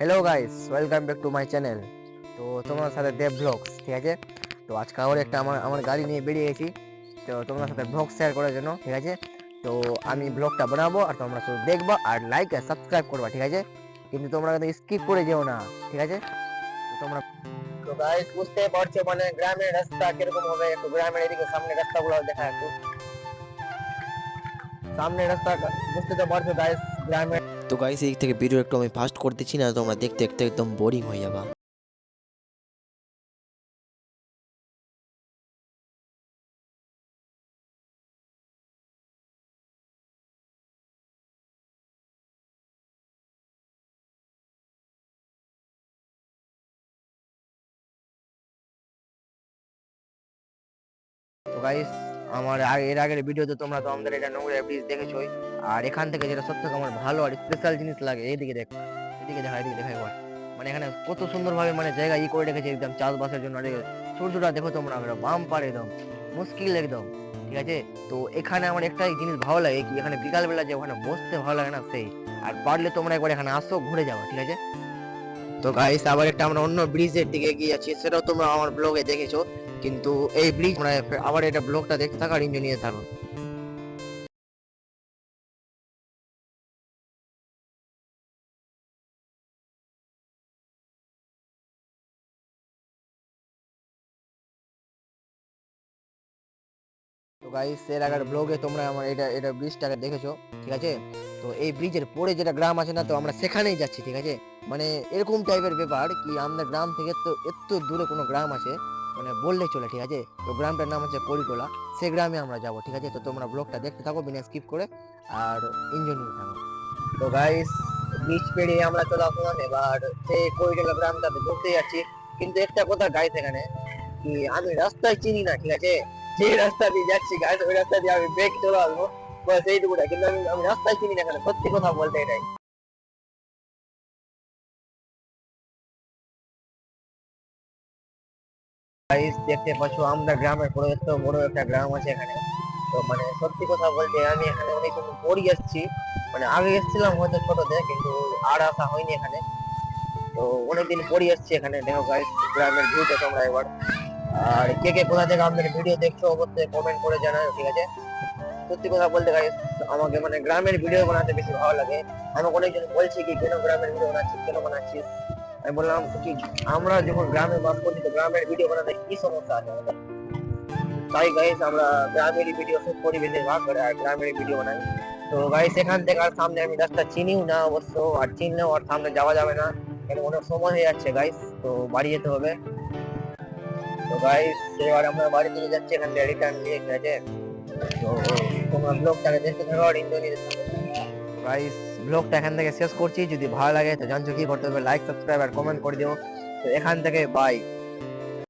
Hello guys welcome back to my channel তো তোমার সাথে দেব ব্লগস ঠিক আছে? তো আজকে আবার একটা আমার আমার গাড়ি নিয়ে বেরিয়ে গেছি। তো তোমার সাথে ব্লগ শেয়ার করার জন্য, ঠিক আছে? তো আমি ব্লগটা বানাবো আর তোমরা শুধু দেখবা আর লাইক আর সাবস্ক্রাইব করবা, ঠিক আছে? কিন্তু তোমরা কিন্তু স্কিপ করে যেও না, ঠিক আছে? তোমরা তো গাইস বুঝতে পারছ মানে গ্রামের রাস্তা কীরকম হবে? একটু গ্রামের এদিকে সামনে রাস্তাগুলো দেখা একটু সামনে রাস্তা বুঝতে তো পারছ গাইস গ্রামের তো গাইস এই থেকে ভিডিও একটু আমি ফাস্ট করতেছি না তোমরা দেখতে দেখতে একদম বোরিং হয়ে যাবা। গাইস আমার এর আগের ভিডিওতে তোমরা তো আমাদের এটা নোংরা ব্রিজ দেখেছোই। আর এখান থেকে যেটা সত্যি আমার ভালো আর স্পেশাল জিনিস লাগে এইদিকে দেখ, এদিকে দেখা এদিকে দেখা একবার। মানে এখানে কত সুন্দরভাবে মানে জায়গা ই করে রেখেছে একদম চাষবাসের জন্য। সূর্যটা দেখো তোমরা বাম পার একদম, মুশকিল একদম, ঠিক আছে? তো এখানে আমার একটাই জিনিস ভালো লাগে কি, এখানে বিকালবেলা যে ওখানে বসতে ভালো লাগে না সেই। আর পারলে তোমরা একবার এখানে আসো, ঘুরে যাও, ঠিক আছে? তো গাইস আবার একটা আমরা অন্য ব্রিজের দিকে এগিয়ে যাচ্ছি, সেটাও তোমরা আমার ব্লগে দেখেছ। কিন্তু এই ব্রিজ আমরা আবার এটা ব্লগটা দেখতে থাকো আর এনজয় নিয়ে থাকো। তো গাইস এর আগের ব্লগে তোমরা আমার এটা এটা ব্রিজটাকে দেখেছ, ঠিক আছে? তো এই ব্রিজের পরে যেটা গ্রাম আছে না, তো আমরা সেখানেই যাচ্ছি, ঠিক আছে? মানে এরকম টাইপের ব্যাপার কি আমাদের গ্রাম থেকে তো এত দূরে কোনো গ্রাম আছে মানে বললে চলে, ঠিক আছে? তো গ্রামটার নাম হচ্ছে করিটোলা সে গ্রামে আমরা যাব, ঠিক আছে? তো তোমরা ব্লগটা দেখতে থাকো, বিনা স্কিপ করে, আর এনজয় নিতে থাকো। তো গাইস ব্রিজ পেরিয়ে আমরা চলে আসলাম, এবার সেই করিটোলা গ্রামটাতে ঢুকতে যাচ্ছি। কিন্তু একটা কথা গাইস এখানে, কি আমি রাস্তায় চিনি না, ঠিক আছে? যে রাস্তা দিয়ে যাচ্ছি গাইস ওই রাস্তা দিয়ে আমি ব্রেক চলে আসব। বাস এইটুকুটা কিন্তু আমি আমি রাস্তায় চিনি না এখানে, সত্যি কথা বলতে এটাই। গাইস দেখতে পাচ্ছ, আমরা গ্রামের পরে তো বড় একটা গ্রাম আছে এখানে। তো মানে সত্যি কথা বলতে, আমি এখানে অনেকদিন পরই এসেছি মানে আগে এসেছিলাম হয়তো ছোটতে, কিন্তু আর আসা হয়নি এখানে। তো অনেকদিন পরই আসছি এখানে। দেখো গাইস গ্রামের ভিউটা তোমরা এবার। আর কে কে কোথা থেকে আমাদের ভিডিও দেখছ, অবশ্যই কমেন্ট করে জানাও, ঠিক আছে? সত্যি কথা বলতে গাইস আমাকে মানে গ্রামের ভিডিও বানাতে বেশি ভালো লাগে। আমাকে অনেকজন বলছে কি, কেন গ্রামের ভিডিও বানাচ্ছিস কেন বানাচ্ছিস? আমি বললাম, কি আমরা যখন গ্রামে বাস করছি, তো গ্রামের ভিডিও বানাতে কি সমস্যা আছে? আমাদের তাই গাইস আমরা গ্রামেরই ভিডিও শুট করি, বেশিরভাগ করে, আর গ্রামের ভিডিও বানাই। তো গাইস এখান থেকে আর সামনে আমি রাস্তা চিনিও না অবশ্য, আর চিনলেও আর সামনে যাওয়া যাবে না। কেন অনেক সময় হয়ে যাচ্ছে গাইস তো বাড়ি যেতে হবে। তো গাইস এবার আমরা বাড়ি থেকে যাচ্ছি, এখান থেকে রিটার্ন নিয়ে, ঠিক তো তোমরা ব্লগটাকে দেখতে থাকো আর এনজয় গাইস ব্লগটা এখান থেকে শেষ করছি। যদি ভালো লাগে, তো জানছো কি করতে হবে লাইক সাবস্ক্রাইব আর কমেন্ট করে দিও। তো এখান থেকে বাই